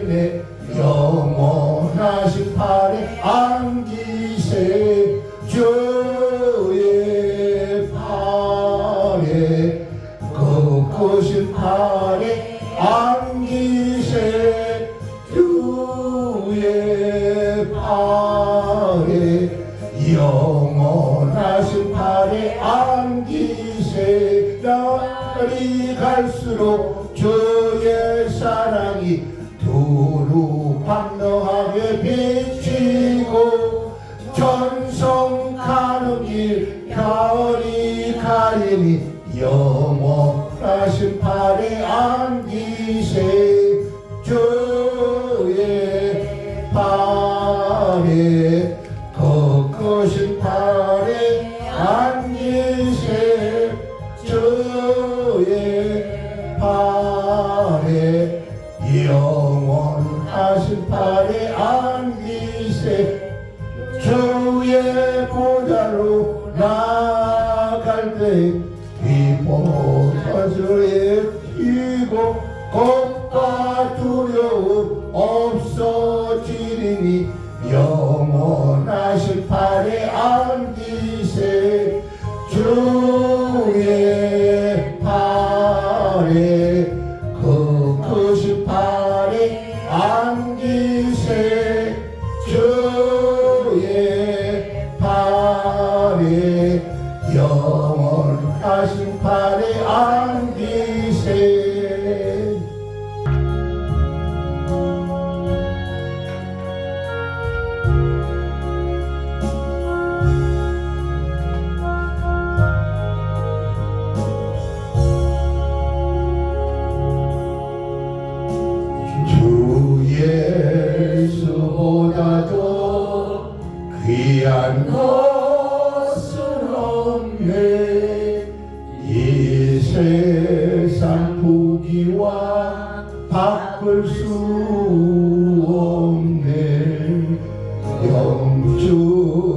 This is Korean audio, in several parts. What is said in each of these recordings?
되겠네 영원하신 팔에 안기세 주의 팔에 꺾으신 팔에 안기세 주의 팔에 영원하신 팔에 안기세 날이 갈수록 주의 반등하게 비치고 전성 가는 길 별이 가리니 영원하신 팔에 안기세 주의 팔에 때 기뻐서에 피고 겁과 두 영주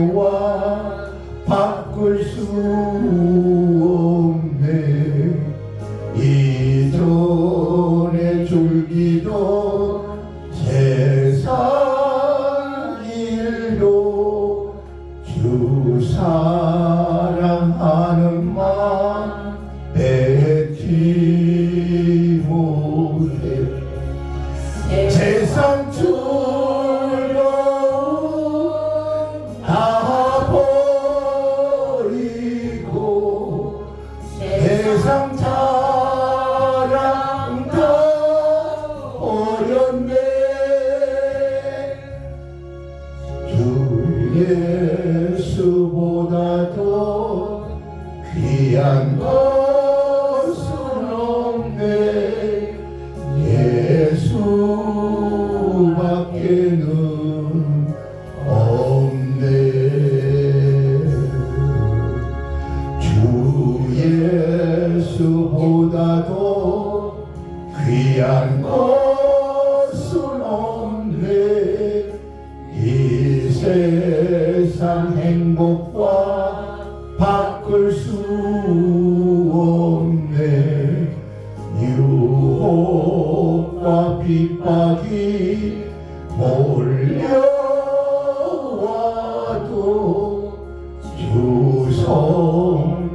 명예와 바꿀 수 없네. 이전의 줄기도 세상 일도 주 사랑하는 마음 뱉지 못해. 세상 즐 보다도 귀한 것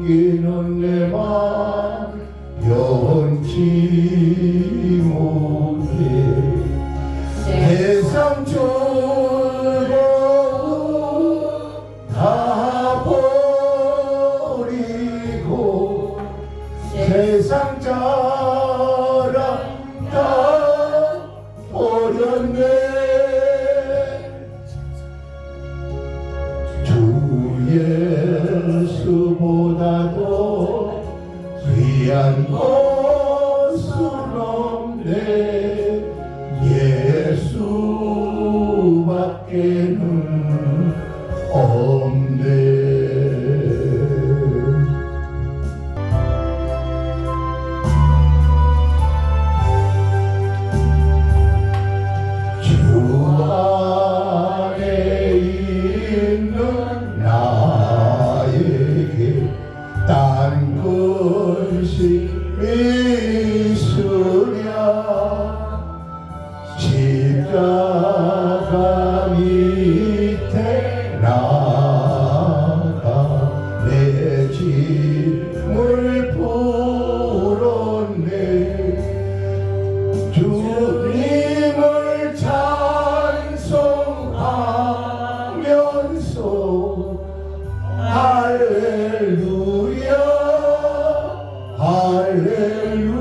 여기는 내맘 영원히 못해. 네. 세상적으로 다 버리고 네. 세상 자랑 다 버렸네. Hallelujah.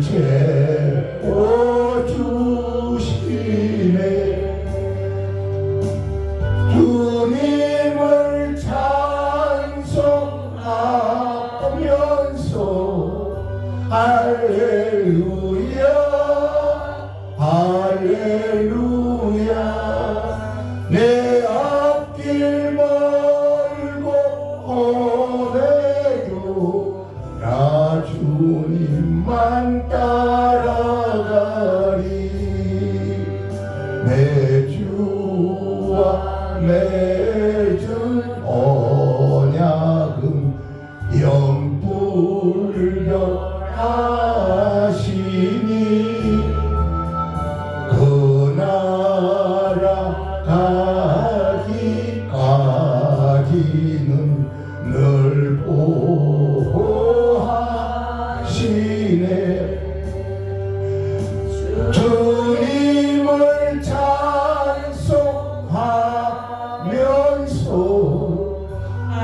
Yeah.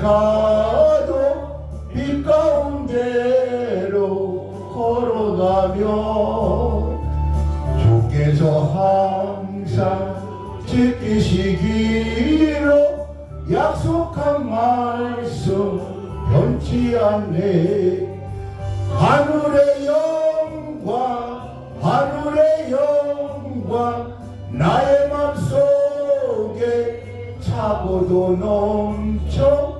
가도 빛 가운데로 걸어가며 주께서 항상 지키시기로 약속한 말씀 변치 않네. 하늘의 영광 하늘의 영광 나의 맘속에 차고도 넘쳐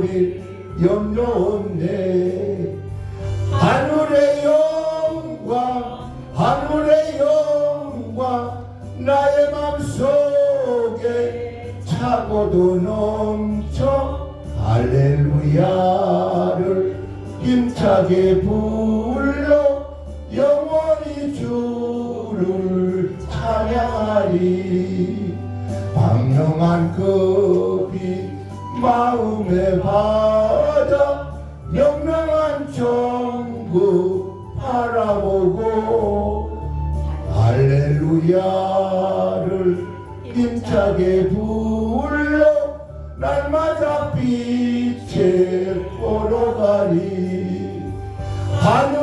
릴 염려 없네. 하늘의 영광 하늘의 영광 나의 맘속에 차고도 넘쳐 할렐루야를 힘차게 불러 영원히 주를 찬양하리. 광명한 급이 마음에 받아 명명한 정부 바라보고 할렐루야를 힘차게 불러 날마다 빛에 걸어가리. 하늘